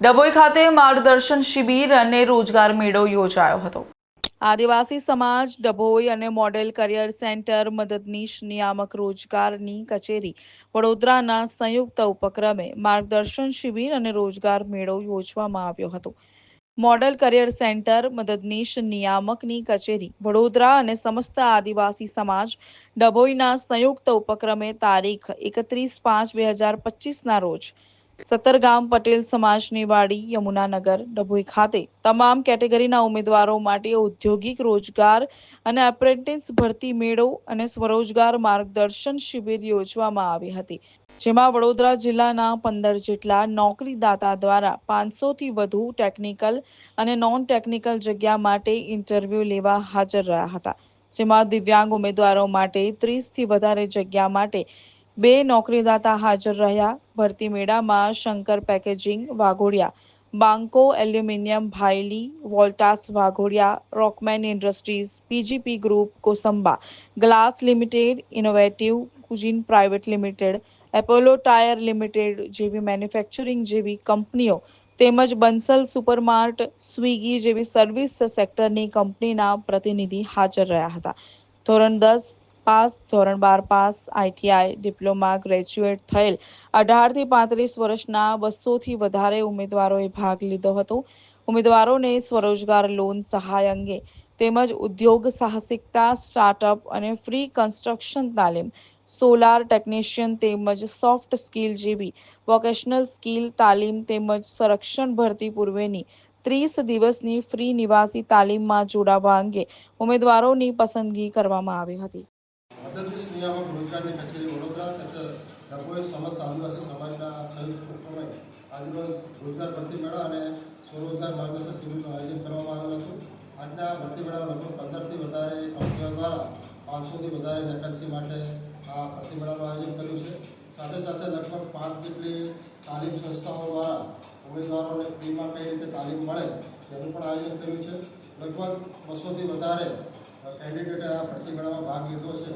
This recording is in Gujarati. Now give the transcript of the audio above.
ડભોઈ ખાતે માર્ગદર્શન શિબિર અને રોજગાર મેળો યોજાયો હતો. આદિવાસી સમાજ ડભોઈ અને મોડેલ કરિયર સેન્ટર મદદનીશ નિયામક રોજગારની કચેરી વડોદરાના સંયુક્ત ઉપક્રમે માર્ગદર્શન શિબિર અને રોજગાર મેળો યોજવામાં આવ્યો હતો. મોડેલ કરિયર સેન્ટર મદદનીશ નિયામકની કચેરી વડોદરા અને સમસ્ત આદિવાસી સમાજ ડભોઈના સંયુક્ત ઉપક્રમે તારીખ એકત્રીસ પાંચ બે હજાર પચીસના રોજ સત્તરગામ પટેલ સમાજની વાડી યમુનાનગર, ડભોઈ ખાતે. તમામ કેટેગરીના ઉમેદવારો માટે ઔદ્યોગિક રોજગાર અને એપ્રેન્ટિસ ભરતી મેળો અને સ્વરોજગાર માર્ગદર્શન શિબિર યોજવામાં આવી હતી. જેમાં વડોદરા જિલ્લાના પંદર જેટલા નોકરીદાતા દ્વારા પાંચસોથી વધુ ટેકનિકલ અને નોન ટેકનિકલ જગ્યા માટે ઇન્ટરવ્યૂ લેવા હાજર રહ્યા હતા. જેમાં દિવ્યાંગ ઉમેદવારો માટે ત્રીસથી વધારે જગ્યા માટે બે નોકરીદાતા હાજર રહ્યા. ભરતી મેળામાં Shankar packaging Waghodia, Banco aluminium Bhayli, Voltas Waghodia, Rockman industries, PGP group, Kosamba, glass limited, innovative, કુજિન private limited, Apollo tyre limited જેવી મેન્યુફેક્ચરિંગ જેવી કંપનીઓ, તેમજ બંસલ સુપરમાર્ટ, સ્વિગી જેવી સર્વિસ સેક્ટરની કંપનીના પ્રતિનિધિ હાજર રહ્યા હતા. ધોરણ દસ પાસ, ધોરણ બાર પાસ આઈટીઆઈ ડિપ્લોમા ગ્રેજ્યુએટ થયેલ. અઢારથી પાંત્રીસ વર્ષના બસોથી વધારે ઉમેદવારોએ ભાગ લીધો હતો. ઉમેદવારોને સ્વરોજગાર લોન સહાય અંગે તેમજ ઉદ્યોગ સાહસિકતા, સ્ટાર્ટઅપ અને ફ્રી કન્સ્ટ્રક્શન તાલીમ, સોલાર ટેકનિશિયન તેમજ સોફ્ટ સ્કિલ જેવી વોકેશનલ સ્કિલ તાલીમ તેમજ સંરક્ષણ ભરતી પૂર્વેની ત્રીસ દિવસની ફ્રી નિવાસી તાલીમમાં જોડાવા અંગે ઉમેદવારોની પસંદગી કરવામાં આવી હતી. મદદનીશ નિયામક રોજગારની કચેરી વડોદરા તથા ડભોઈ સમસ્ત આદિવાસી સમાજના સંયુક્ત ઉપક્રમે આજરોજ રોજગાર ભરતી મેળા અને સ્વરોજગાર માર્ગદર્શન શિબિરનું આયોજન કરવામાં આવેલ હતું. આજના ભરતી મેળામાં લગભગ પંદરથી વધારે કંપનીઓ દ્વારા પાંચસોથી વધારે વેકન્સી માટે આ ભરતી મેળાનું આયોજન કર્યું છે. સાથે સાથે લગભગ પાંચ જેટલી તાલીમ સંસ્થાઓ દ્વારા ઉમેદવારોને ફ્રીમાં કઈ રીતે તાલીમ મળે, તેનું પણ આયોજન કર્યું છે. લગભગ બસોથી વધારે કેન્ડિડેટે આ ભરતી મેળામાં ભાગ લીધો છે.